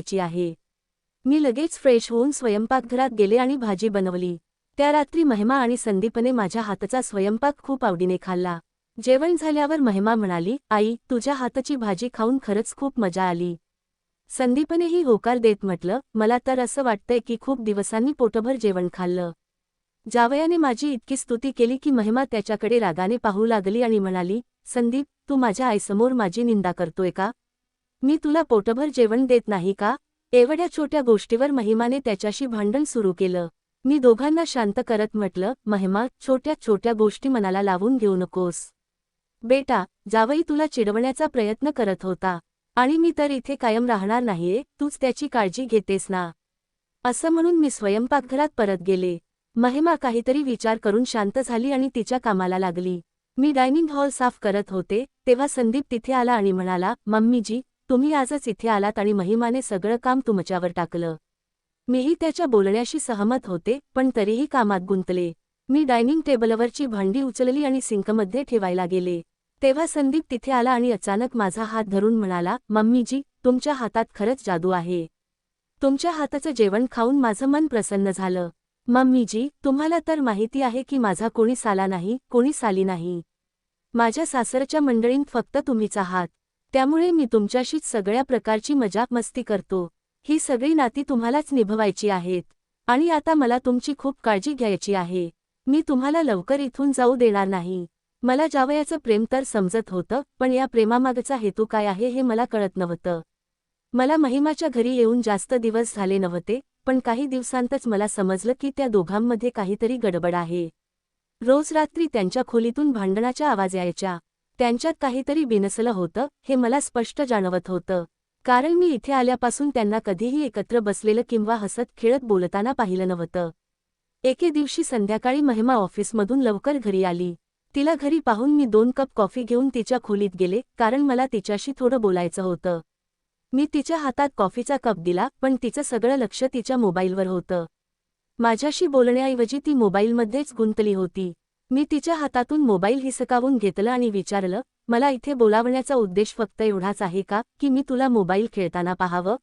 करायची आहे. मी लगेच फ्रेश होऊन स्वयंपाकघरात गेले आणि भाजी बनवली. त्या रात्री महिमा आणि संदीपने माझ्या हातचा स्वयंपाक खूप आवडीने खाल्ला. जेवण झाल्यावर महिमा म्हणाली आई तुझ्या हातची भाजी खाऊन खरंच खूप मजा आली. संदीपनेही होकार देत म्हटलं मला तर असं वाटतंय की खूप दिवसांनी पोटभर जेवण खाल्लं. जावयाने माझी इतकी स्तुती केली की महिमा त्याच्याकडे रागाने पाहू लागली आणि म्हणाली संदीप तू माझ्या आईसमोर माझी निंदा करतोय का? मी तुला पोटभर जेवण देत नाही का? एवढ्या छोट्या गोष्टीवर महिमाने त्याच्याशी भांडण सुरू केलं. मी दोघांना शांत करत म्हटलं महिमा छोट्या छोट्या गोष्टी मनाला लावून घेऊ नकोस. बेटा जावई तुला चिडवण्याचा प्रयत्न करत होता आणि मी तर इथे कायम राहणार नाहीये तूच त्याची काळजी घेतेस ना? असं म्हणून मी स्वयंपाकघरात परत गेले. महिमा काहीतरी विचार करून शांत झाली आणि तिच्या कामाला लागली. मी डायनिंग हॉल साफ करत होते तेव्हा संदीप तिथे आला आणि म्हणाला मम्मीजी तुम्ही आजच इथे आलात आणि महिमाने सगळं काम तुमच्यावर टाकलं. मीही त्याच्या बोलण्याशी सहमत होते पण तरीही कामात गुंतले. मी डायनिंग टेबलवरची भांडी उचलली आणि सिंकमध्ये ठेवायला गेले. तेव्हा संदीप तिथे आला आणि अचानक माझा हात धरून म्हणाला मम्मीजी तुमच्या हातात खरंच जादू आहे. तुमच्या हाताचं जेवण खाऊन माझं मन प्रसन्न झालं. मम्मीजी तुम्हाला तर माहिती आहे की माझा कोणी साला नाही कोणी साली नाही. माझ्या सासरच्या मंडळींत फक्त तुम्हीच आहात. त्यामुळे मी तुमच्याशीच सगळ्या प्रकारची मजाक मस्ती करतो. ही सगळी नाती तुम्हालाच निभवायची आहेत. आणि आता मला तुमची खूप काळजी घ्यायची आहे. मी तुम्हाला लवकर इथून जाऊ देणार नाही. मला जावयाचं प्रेम तर समजत होतं पण या प्रेमामागचा हेतू काय आहे हे मला कळत नव्हतं. मला महिमाच्या घरी येऊन जास्त दिवस झाले नव्हते पण काही दिवसांतच मला समजलं की त्या दोघांमध्ये काहीतरी गडबड आहे. रोज रात्री त्यांच्या खोलीतून भांडणाच्या आवाज यायच्या. त्यांच्यात काहीतरी बिनसलं होतं हे मला स्पष्ट जाणवत होतं. कारण मी इथे आल्यापासून त्यांना कधीही एकत्र बसलेलं किंवा हसत खेळत बोलताना पाहिलं नव्हतं. एके दिवशी संध्याकाळी महिमा ऑफिसमधून लवकर घरी आली. तिला घरी पाहून मी दोन कप कॉफी घेऊन तिच्या खोलीत गेले कारण मला तिच्याशी थोडं बोलायचं होतं. मी तिच्या हातात कॉफीचा कप दिला पण तिचं सगळं लक्ष तिच्या मोबाईलवर होतं. माझ्याशी बोलण्याऐवजी ती मोबाईलमध्येच गुंतली होती. मी तिच्या हातातून मोबाईल हिसकावून घेतलं आणि विचारलं मला इथे बोलावण्याचा उद्देश फक्त एवढाच आहे का की मी तुला मोबाईल खेळताना पाहावं?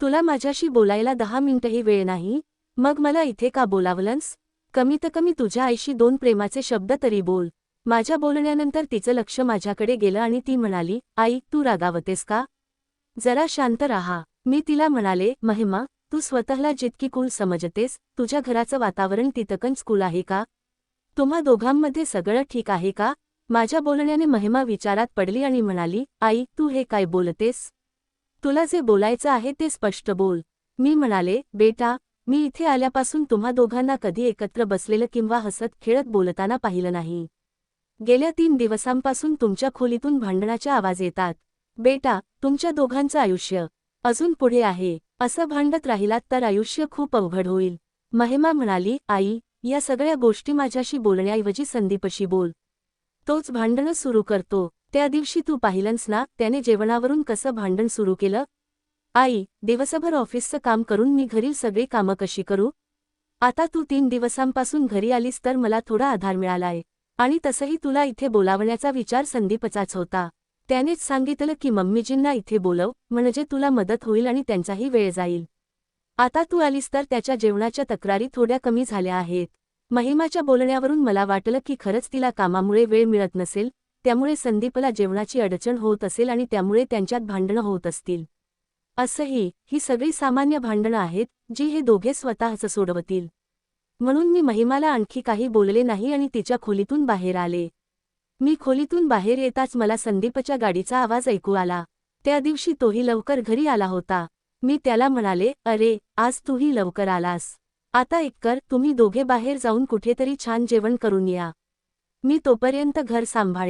तुला माझ्याशी बोलायला दहा मिनिटही वेळ नाही मग मला इथे का बोलावलंस? कमीत कमी तुझ्या आईशी दोन प्रेमाचे शब्द तरी बोल माझ्या बोलण्यानंतर तिचं लक्ष माझ्याकडे गेलं आणि ती म्हणाली आई तू रागावतेस का? जरा शांत राहा मी तिला म्हणाले महिमा तू स्वतःला जितकी कुल समजतेस तुझ्या घराचं वातावरण तितकंच स्कूल आहे का? तुम्हा दोघांमध्ये सगळं ठीक आहे का? माझ्या बोलण्याने महिमा विचारात पडली आणि म्हणाली आई तू हे काय बोलतेस? तुला जे बोलायचं आहे ते स्पष्ट बोल. मी म्हणाले बेटा मी इथे आल्यापासून तुम्हा दोघांना कधी एकत्र बसलेलं किंवा हसत खेळत बोलताना पाहिलं नाही. गेल्या तीन दिवसांपासून तुमच्या खोलीतून भांडणाच्या आवाज येतात. बेटा तुमच्या दोघांचं आयुष्य अजून पुढे आहे. असं भांडत राहिलात तर आयुष्य खूप अवघड होईल. महिमा म्हणाली आई या सगळ्या गोष्टी माझ्याशी बोलण्याऐवजी संदीपशी बोल. तोच भांडणं सुरू करतो. त्या दिवशी तू पाहिलंस ना त्याने जेवणावरून कसं भांडण सुरू केलं? आई दिवसभर ऑफिसचं काम करून मी घरी सगळी कामं कशी करू? आता तू तीन दिवसांपासून घरी आलीस तर मला थोडा आधार मिळालाय. आणि तसंही तुला इथे बोलावण्याचा विचार संदीपचाच होता. त्यानेच सांगितलं की मम्मीजींना इथे बोलव म्हणजे तुला मदत होईल आणि त्यांचाही वेळ जाईल. आता तू आलीस तर त्याच्या जेवणाच्या तक्रारी थोड्या कमी झाल्या आहेत. महिमाच्या बोलण्यावरून मला वाटलं की खरंच तिला कामामुळे वेळ मिळत नसेल त्यामुळे संदीपला जेवणाची अडचण होत असेल आणि त्यामुळे त्यांच्यात भांडणं होत असतील. असंही ही सगळी सामान्य भांडणं आहेत जी हे दोघे स्वतःच सोडवतील. म्हणून मी महिमाला आणखी काही बोलले नाही आणि तिच्या खोलीतून बाहेर आले. मी खोलीतून बाहेर येताच मला संदीपच्या गाडीचा आवाज ऐकू आला. त्या दिवशी तोही लवकर घरी आला होता. मी त्याला म्हणाले अरे आज तूही लवकर आलास. आता एक कर तुम्ही दोघे बाहेर जाऊन कुठेतरी छान जेवण करून या. मी तोपर्यंत घर सांभाळे